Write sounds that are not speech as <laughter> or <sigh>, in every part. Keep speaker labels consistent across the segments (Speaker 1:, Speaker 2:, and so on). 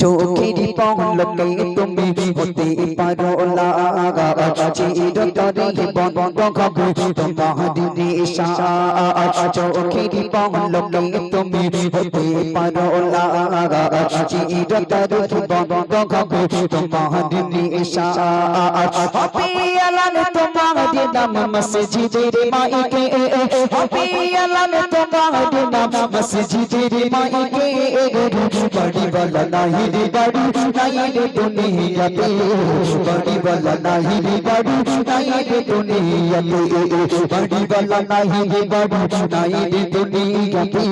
Speaker 1: চোখের পলকে তুমি হতে পারো লাগা চিরতরে বন্ধ হবে তোমার নেশা চোখের পলকে তুমি হতে পারো লাগা চিরতরে বন্ধ হবে তোমার নেশা পিয়ালান তোমার নাম মসজিদের মাইকে। পিয়ালান তোমার নাম মসজিদের মাইকে। বড়ি বলা নাহি नहीं बड़ी नहीं तो नहीं अते बड़ी वाला नहीं बड़ी नहीं तो नहीं अते बड़ी वाला नहीं बड़ी नहीं तो नहीं अते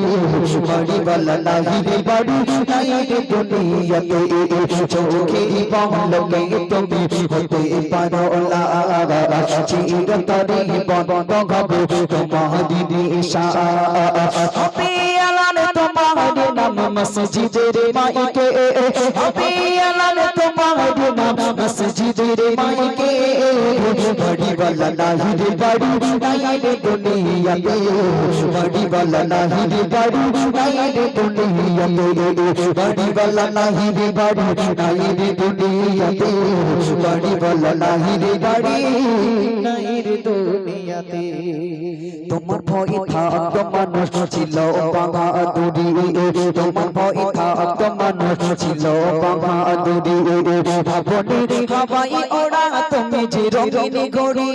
Speaker 1: बड़ी वाला नहीं बड़ी नहीं तो नहीं अते चौके बाल गए तो भी होते पारो ला चीर तरे बंद गबो तो मह दीदी शाह মসজিদের মাইকে হবে আলান তোমার নাম মসজিদের মাইকে বড়ি वाला नाही রে বাড়ি নাই রে দুনিয়া তে বড়ি वाला नाही রে বাড়ি নাই রে দুনিয়া তে বড়ি वाला नाही রে বাড়ি নাই রে দুনিয়া তে বড়ি वाला नाही রে বাড়ি নাই রে দুনিয়াতে। তোমার ভয় থাকতো মানুষ ছিল বাহাদুরি। তোমার ভয় থাকতো মানুষ ছিল বাহাদুরি। ভাবনের হাবাই ওরা তুমি যে রঙিন গড়ি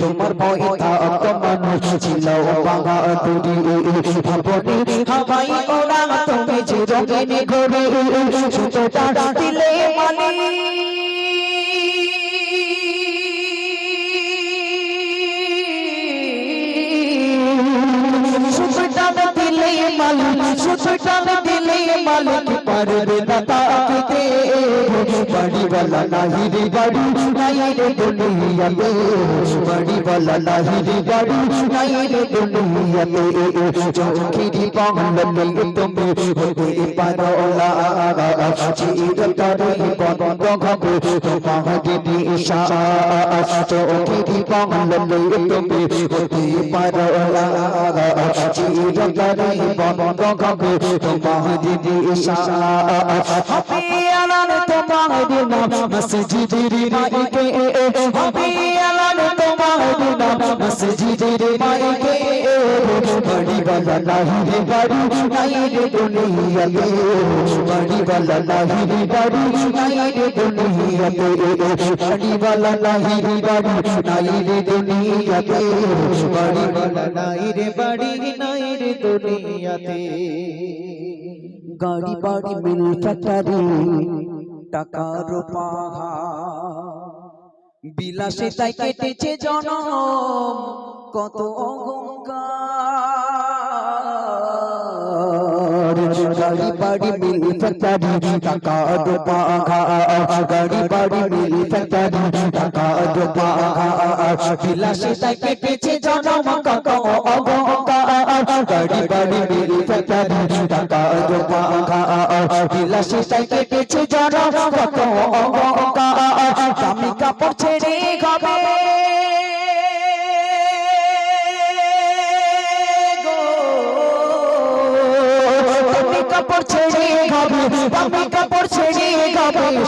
Speaker 1: তোমার ভয় থাকতো মানুষ ছিল বাহাদুরি। ভাবনের হাবাই ওরা তুমি যে রঙিন গড়ি সুতোটা দিলে মালি যাবো দিলে মালিক সুতরাং দিলে মালিক পারবে না তাকতে বড়ি वाला नाही রে বাড়ি নাই রে দুনিয়াতে বড়ি वाला नाही রে বাড়ি নাই রে দুনিয়াতে চোখেরি বাংলাতে তুমি হতে পারো লাগা চিরতরে বন্ধ হবে তোমার নিশা চোখেরি বাংলাতে তুমি হতে পারো লাগা চিরতরে বন্ধ তোমার নিশা হবে আলান তোমার নাম মসজিদের हंस जी रे माई के बड़ी वाला नाही रे बड़ी नाही रे बड़ी वाला नाही रे बड़ी नाही रे बड़ी वाला नाही रे बड़ी नाही रे बड़ी वाला नाही रे बड़ी नाही रे गाड़ी बाड़ी मिल सकता रे टका रुपा। বিলাসে তাই কেটেছে জনম, কত গাড়ি বাড়ি মিল ফ্যাক্টরি টাকা দো গাড়ি বাড়ি মিল ফ্যাক্টরি টাকা দো পাখা কেটেছে জনম, কত গাড়ি বাড়ি মিল ফ্যাক্টরি টাকা দো পাখা কেটেছে জনম, কত খাবে দামি কাপড় ছেড়ে খাবে দামি কাপড় ছেড়ে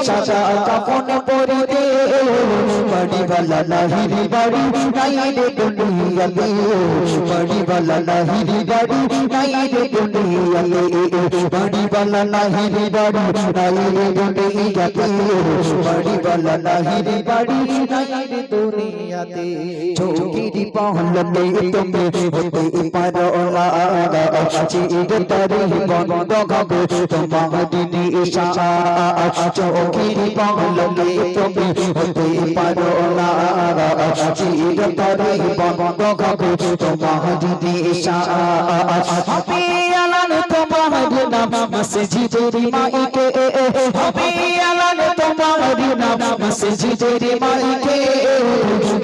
Speaker 1: সাদা কাপন পরে দে বাড়ি বালা নাহিরি বাড়ি নাই রে দুনিয়া দে বাড়ি বালা নাহিরি বাড়ি নাই রে দুনিয়া দে বাড়ি বালা নাহিরি বাড়ি নাই রে দুনিয়া দে বাড়ি বালা নাহিরি বাড়ি নাই রে দুনিয়া দে চৌকিরি পহলে তুমি হতে পারো না চির তারি বন্ধ হবে তোমার দিদি ইশা बंद गबे तुम्हारी निशा चौकीरी पहल में तुम्हें होते पारो লাগা চির তরে বন্ধ হবে তোমার দিশা হবে আলান তোমার নাম মসজিদের মাইকে হবে আলান তোমার নাম মসজিদের মাইকে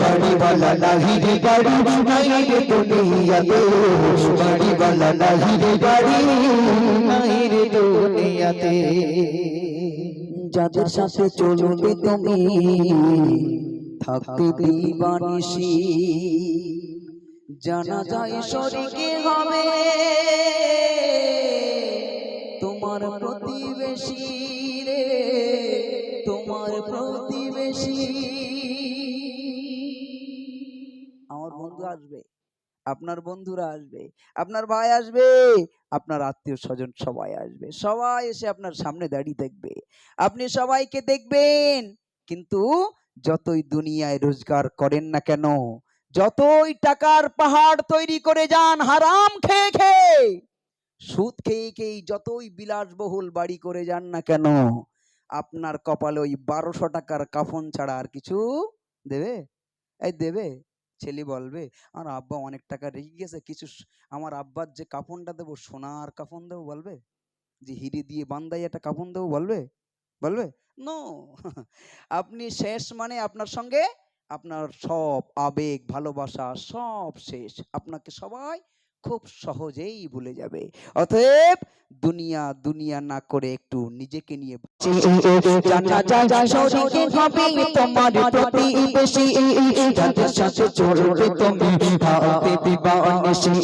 Speaker 1: बड़ी वाला नहीं रे बड़ी नहीं रे दुनिया पे बड़ी वाला नहीं रे बड़ी नहीं रे दुनिया ते যাদের সাথে চলবে তুমি থাকতে দিবানিসি জানা যায় শরীকে হবে।
Speaker 2: তোমার প্রতিবেশী রে। তোমার প্রতিবেশী আমার বন্ধু আসবে। আপনার বন্ধুরা আসবে, আপনার ভাই আসবে, আপনার আত্মীয় স্বজন সবাই আসবে, সবাই এসে আপনার সামনে দাঁড়িয়ে দেখবে, আপনি সবাইকে দেখবেন, কিন্তু যতই দুনিয়ায় রোজগার করেন না কেন, যতই টাকার পাহাড় তৈরি করে যান, হারাম খেয়ে খেয়ে, সুদ খেয়ে খেয়ে যতই বিলাসবহুল বাড়ি করে যান না কেন, আপনার কপালে ওই বারোশো টাকার কাফন ছাড়া আর কিছু দেবে? এই দেবে? ছেলে বলবে, আমার আব্বা অনেক টাকা রেখে গেছে, কিছু আমার আব্বার যে কাফনটা দেবো, সোনার কাফন দেবো বলবে? যে হিরে দিয়ে বান্দাই একটা কাফন দেবো বলবে? বলবে? নো। <laughs> আপনি শেষ মানে আপনার সঙ্গে আপনার সব আবেগ, ভালোবাসা সব শেষ। আপনাকে সবাই খুব সহজেই ভুলে যাবে। অতএব দুনিয়া দুনিয়া না করে একটু নিজেকে নিয়ে
Speaker 1: জানা যায় শরীরে হবে তোমার প্রতিবেশী যাদের সাথে চলবে তুমি হাতে দিবানিশি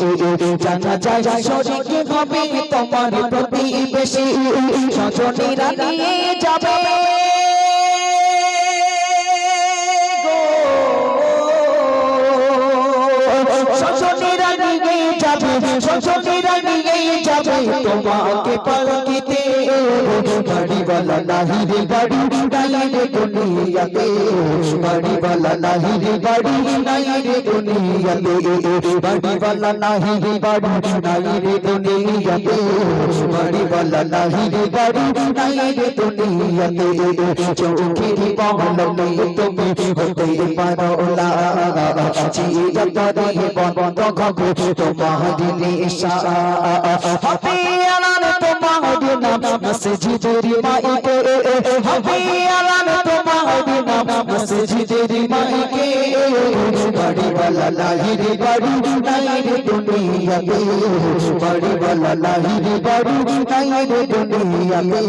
Speaker 1: জানা যায় শরীরে হবে তোমার প্রতিবেশী সজনীরা নিয়ে যাবে। যাবে সজনীরা নিয়ে যাবে তোমাকে পালকিতে বাড়িওয়ালা নাহি রে বাড়ি, নাই রে দুনিয়াতে। বাড়িওয়ালা নাহি রে বাড়ি, নাই রে দুনিয়াতে। বাড়িওয়ালা নাহি রে বাড়ি, নাই রে দুনিয়াতে। বাড়িওয়ালা নাহি রে বাড়ি, নাই রে দুনিয়াতে। চোখের পাহলনে তুমি হতে পারো লাগা চিরতরে বন্ধ ঘগো তোমার নিশা হবে আলান তো মাহদিনা মসজিদের মাইকে। হবে আলান তো মাহদিনা মসজিদের মাইকে। বড়ি বালা লাহিরি বড়ি নাইরে দুনিয়া বে বড়ি বালা লাহিরি বড়ি নাইরে দুনিয়া বে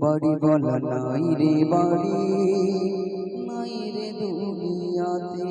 Speaker 2: বড়ি বালা নাইরে বড়ি নাইরে দুনিয়াতে।